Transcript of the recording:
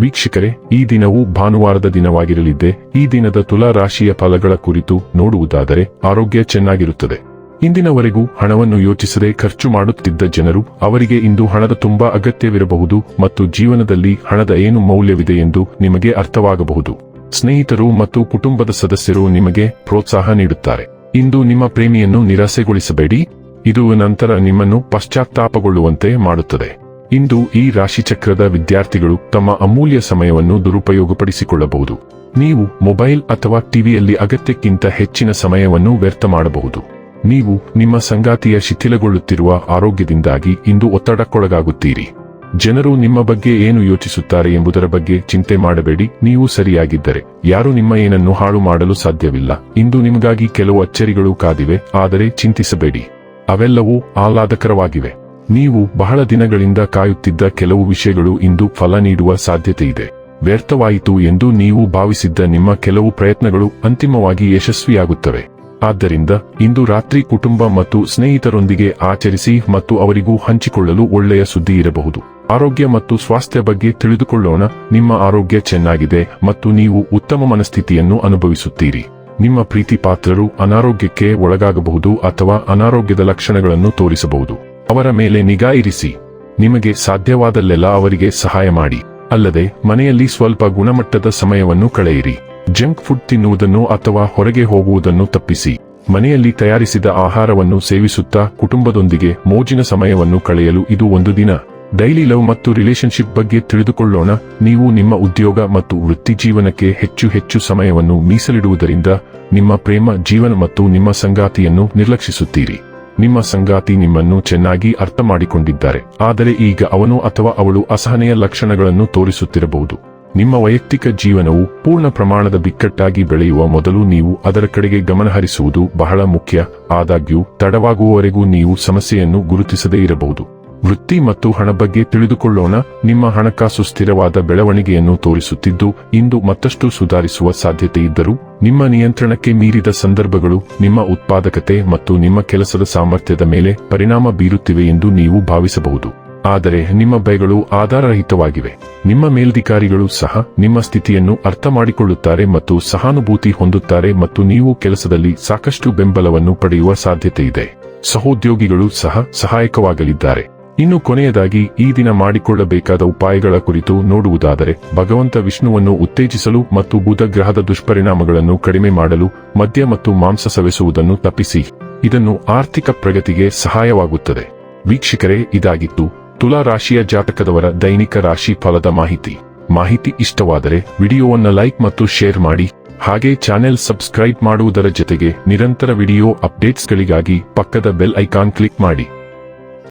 ವೀಕ್ಷಕರೇ, ಈ ದಿನವು ಭಾನುವಾರದ ದಿನವಾಗಿರಲಿದ್ದೆ, ಈ ದಿನದ ತುಲಾ ರಾಶಿಯ ಫಲಗಳ ಕುರಿತು ನೋಡುವುದಾದರೆ ಆರೋಗ್ಯ ಚೆನ್ನಾಗಿರುತ್ತದೆ. ಇಂದಿನವರೆಗೂ ಹಣವನ್ನು ಯೋಚಿಸದೆ ಖರ್ಚು ಮಾಡುತ್ತಿದ್ದ ಜನರು, ಅವರಿಗೆ ಇಂದು ಹಣದ ತುಂಬಾ ಅಗತ್ಯವಿರಬಹುದು ಮತ್ತು ಜೀವನದಲ್ಲಿ ಹಣದ ಏನು ಮೌಲ್ಯವಿದೆ ಎಂದು ನಿಮಗೆ ಅರ್ಥವಾಗಬಹುದು. ಸ್ನೇಹಿತರು ಮತ್ತು ಕುಟುಂಬದ ಸದಸ್ಯರು ನಿಮಗೆ ಪ್ರೋತ್ಸಾಹ ನೀಡುತ್ತಾರೆ. ಇಂದು ನಿಮ್ಮ ಪ್ರೇಮಿಯನ್ನು ನಿರಾಸೆಗೊಳಿಸಬೇಡಿ. ಇದು ನಂತರ ನಿಮ್ಮನ್ನು ಪಶ್ಚಾತ್ತಾಪಗೊಳ್ಳುವಂತೆ ಮಾಡುತ್ತದೆ. ಇಂದು ಈ ರಾಶಿಚಕ್ರದ ವಿದ್ಯಾರ್ಥಿಗಳು ತಮ್ಮ ಅಮೂಲ್ಯ ಸಮಯವನ್ನು ದುರುಪಯೋಗಪಡಿಸಿಕೊಳ್ಳಬಹುದು. ನೀವು ಮೊಬೈಲ್ ಅಥವಾ ಟಿವಿಯಲ್ಲಿ ಅಗತ್ಯಕ್ಕಿಂತ ಹೆಚ್ಚಿನ ಸಮಯವನ್ನು ವ್ಯರ್ಥ ಮಾಡಬಹುದು. ನೀವು ನಿಮ್ಮ ಸಂಗಾತಿಯ ಶಿಥಿಲಗೊಳ್ಳುತ್ತಿರುವ ಆರೋಗ್ಯದಿಂದಾಗಿ ಇಂದು ಒತ್ತಡಕ್ಕೊಳಗಾಗುತ್ತೀರಿ. ಜನರು ನಿಮ್ಮ ಬಗ್ಗೆ ಏನು ಯೋಚಿಸುತ್ತಾರೆ ಎಂಬುದರ ಬಗ್ಗೆ ಚಿಂತೆ ಮಾಡಬೇಡಿ, ನೀವು ಸರಿಯಾಗಿದ್ದರೆ. ಯಾರು ನಿಮ್ಮ ಏನನ್ನು ಹಾಳು ಮಾಡಲು ಸಾಧ್ಯವಿಲ್ಲ. ಇಂದು ನಿಮಗಾಗಿ ಕೆಲವು ಅಚ್ಚರಿಗಳು ಕಾದಿವೆ, ಆದರೆ ಚಿಂತಿಸಬೇಡಿ. ಅವೆಲ್ಲವೂ ಆಹ್ಲಾದಕರವಾಗಿವೆ. ನೀವು ಬಹಳ ದಿನಗಳಿಂದ ಕಾಯುತ್ತಿದ್ದ ಕೆಲವು ವಿಷಯಗಳು ಇಂದು ಫಲ ನೀಡುವ ಸಾಧ್ಯತೆಯಿದೆ. ವ್ಯರ್ಥವಾಯಿತು ಎಂದು ನೀವು ಭಾವಿಸಿದ್ದ ನಿಮ್ಮ ಕೆಲವು ಪ್ರಯತ್ನಗಳು ಅಂತಿಮವಾಗಿ ಯಶಸ್ವಿಯಾಗುತ್ತವೆ. ಆದ್ದರಿಂದ ಇಂದು ರಾತ್ರಿ ಕುಟುಂಬ ಮತ್ತು ಸ್ನೇಹಿತರೊಂದಿಗೆ ಆಚರಿಸಿ ಮತ್ತು ಅವರಿಗೂ ಹಂಚಿಕೊಳ್ಳಲು ಒಳ್ಳೆಯ ಸುದ್ದಿ ಇರಬಹುದು. ಆರೋಗ್ಯ ಮತ್ತು ಸ್ವಾಸ್ಥ್ಯ ಬಗ್ಗೆ ತಿಳಿದುಕೊಳ್ಳೋಣ. ನಿಮ್ಮ ಆರೋಗ್ಯ ಚೆನ್ನಾಗಿದೆ ಮತ್ತು ನೀವು ಉತ್ತಮ ಮನಸ್ಥಿತಿಯನ್ನು ಅನುಭವಿಸುತ್ತೀರಿ. ನಿಮ್ಮ ಪ್ರೀತಿ ಪಾತ್ರರು ಅನಾರೋಗ್ಯಕ್ಕೆ ಒಳಗಾಗಬಹುದು ಅಥವಾ ಅನಾರೋಗ್ಯದ ಲಕ್ಷಣಗಳನ್ನು ತೋರಿಸಬಹುದು. ಅವರ ಮೇಲೆ ನಿಗಾ ಇರಿಸಿ. ನಿಮಗೆ ಸಾಧ್ಯವಾದಲ್ಲೆಲ್ಲ ಅವರಿಗೆ ಸಹಾಯ ಮಾಡಿ. ಅಲ್ಲದೆ, ಮನೆಯಲ್ಲಿ ಸ್ವಲ್ಪ ಗುಣಮಟ್ಟದ ಸಮಯವನ್ನು ಕಳೆಯಿರಿ. ಜಂಕ್ ಫುಡ್ ತಿನ್ನುವುದನ್ನು ಅಥವಾ ಹೊರಗೆ ಹೋಗುವುದನ್ನು ತಪ್ಪಿಸಿ. ಮನೆಯಲ್ಲಿ ತಯಾರಿಸಿದ ಆಹಾರವನ್ನು ಸೇವಿಸುತ್ತಾ ಕುಟುಂಬದೊಂದಿಗೆ ಮೋಜಿನ ಸಮಯವನ್ನು ಕಳೆಯಲು ಇದು ಒಂದು ದಿನ. ಡೈಲಿ ಲವ್ ಮತ್ತು ರಿಲೇಶನ್ಶಿಪ್ ಬಗ್ಗೆ ತಿಳಿದುಕೊಳ್ಳೋಣ. ನೀವು ನಿಮ್ಮ ಉದ್ಯೋಗ ಮತ್ತು ವೃತ್ತಿ ಜೀವನಕ್ಕೆ ಹೆಚ್ಚು ಹೆಚ್ಚು ಸಮಯವನ್ನು ಮೀಸಲಿಡುವುದರಿಂದ ನಿಮ್ಮ ಪ್ರೇಮ, ಜೀವನ ಮತ್ತು ನಿಮ್ಮ ಸಂಗಾತಿಯನ್ನು ನಿರ್ಲಕ್ಷಿಸುತ್ತೀರಿ. ನಿಮ್ಮ ಸಂಗಾತಿ ನಿಮ್ಮನ್ನು ಚೆನ್ನಾಗಿ ಅರ್ಥ ಮಾಡಿಕೊಂಡಿದ್ದಾರೆ ಆದರೆ ಈಗ ಅವನು ಅಥವಾ ಅವಳು ಅಸಹನೆಯ ಲಕ್ಷಣಗಳನ್ನು ತೋರಿಸುತ್ತಿರಬಹುದು. ನಿಮ್ಮ ವೈಯಕ್ತಿಕ ಜೀವನವು ಪೂರ್ಣ ಪ್ರಮಾಣದ ಬಿಕ್ಕಟ್ಟಾಗಿ ಬೆಳೆಯುವ ಮೊದಲು ನೀವು ಅದರ ಕಡೆಗೆ ಗಮನಹರಿಸುವುದು ಬಹಳ ಮುಖ್ಯ. ಆದಾಗ್ಯೂ, ತಡವಾಗುವವರೆಗೂ ನೀವು ಸಮಸ್ಯೆಯನ್ನು ಗುರುತಿಸದೇ ಇರಬಹುದು. ವೃತ್ತಿ ಮತ್ತು ಹಣ ಬಗ್ಗೆ ತಿಳಿದುಕೊಳ್ಳೋಣ. ನಿಮ್ಮ ಹಣಕಾಸು ಸ್ಥಿರವಾದ ಬೆಳವಣಿಗೆಯನ್ನು ತೋರಿಸುತ್ತಿದ್ದು, ಇಂದು ಮತ್ತಷ್ಟು ಸುಧಾರಿಸುವ ಸಾಧ್ಯತೆ ಇದ್ದರೂ, ನಿಮ್ಮ ನಿಯಂತ್ರಣಕ್ಕೆ ಮೀರಿದ ಸಂದರ್ಭಗಳು, ನಿಮ್ಮ ಉತ್ಪಾದಕತೆ ಮತ್ತು ನಿಮ್ಮ ಕೆಲಸದ ಸಾಮರ್ಥ್ಯದ ಮೇಲೆ ಪರಿಣಾಮ ಬೀರುತ್ತಿವೆ ಎಂದು ನೀವು ಭಾವಿಸಬಹುದು. ಆದರೆ, ನಿಮ್ಮ ಭಯಗಳು ಆಧಾರರಹಿತವಾಗಿವೆ. ನಿಮ್ಮ ಮೇಲ್ಧಿಕಾರಿಗಳು ಸಹ ನಿಮ್ಮ ಸ್ಥಿತಿಯನ್ನು ಅರ್ಥ ಮಾಡಿಕೊಳ್ಳುತ್ತಾರೆ ಮತ್ತು ಸಹಾನುಭೂತಿ ಹೊಂದುತ್ತಾರೆ ಮತ್ತು ನೀವು ಕೆಲಸದಲ್ಲಿ ಸಾಕಷ್ಟು ಬೆಂಬಲವನ್ನು ಪಡೆಯುವ ಸಾಧ್ಯತೆ ಇದೆ. ಸಹೋದ್ಯೋಗಿಗಳು ಸಹ ಸಹಾಯಕವಾಗಲಿದ್ದಾರೆ. ಇನ್ನು ಕೊನೆಯದಾಗಿ ಈ ದಿನ ಮಾಡಿಕೊಳ್ಳಬೇಕಾದ ಉಪಾಯಗಳ ಕುರಿತು ನೋಡುವುದಾದರೆ, ಭಗವಂತ ವಿಷ್ಣುವನ್ನು ಉತ್ತೇಜಿಸಲು ಮತ್ತು ಬುಧ ಗ್ರಹದ ದುಷ್ಪರಿಣಾಮಗಳನ್ನು ಕಡಿಮೆ ಮಾಡಲು ಮದ್ಯ ಮತ್ತು ಮಾಂಸ ಸವೆಸುವುದನ್ನು ತಪ್ಪಿಸಿ. ಇದನ್ನು ಆರ್ಥಿಕ ಪ್ರಗತಿಗೆ ಸಹಾಯವಾಗುತ್ತದೆ. ವೀಕ್ಷಕರೇ, ಇದಾಗಿತ್ತು ತುಲಾ ರಾಶಿಯ ಜಾತಕದವರ ದೈನಿಕ ರಾಶಿ ಫಲದ ಮಾಹಿತಿ. ಮಾಹಿತಿ ಇಷ್ಟವಾದರೆ ವಿಡಿಯೋವನ್ನು ಲೈಕ್ ಮತ್ತು ಶೇರ್ ಮಾಡಿ, ಹಾಗೆ ಚಾನೆಲ್ ಸಬ್ಸ್ಕ್ರೈಬ್ ಮಾಡುವುದರ ಜೊತೆಗೆ ನಿರಂತರ ವಿಡಿಯೋ ಅಪ್ಡೇಟ್ಸ್ಗಳಿಗಾಗಿ ಪಕ್ಕದ ಬೆಲ್ ಐಕಾನ್ ಕ್ಲಿಕ್ ಮಾಡಿ.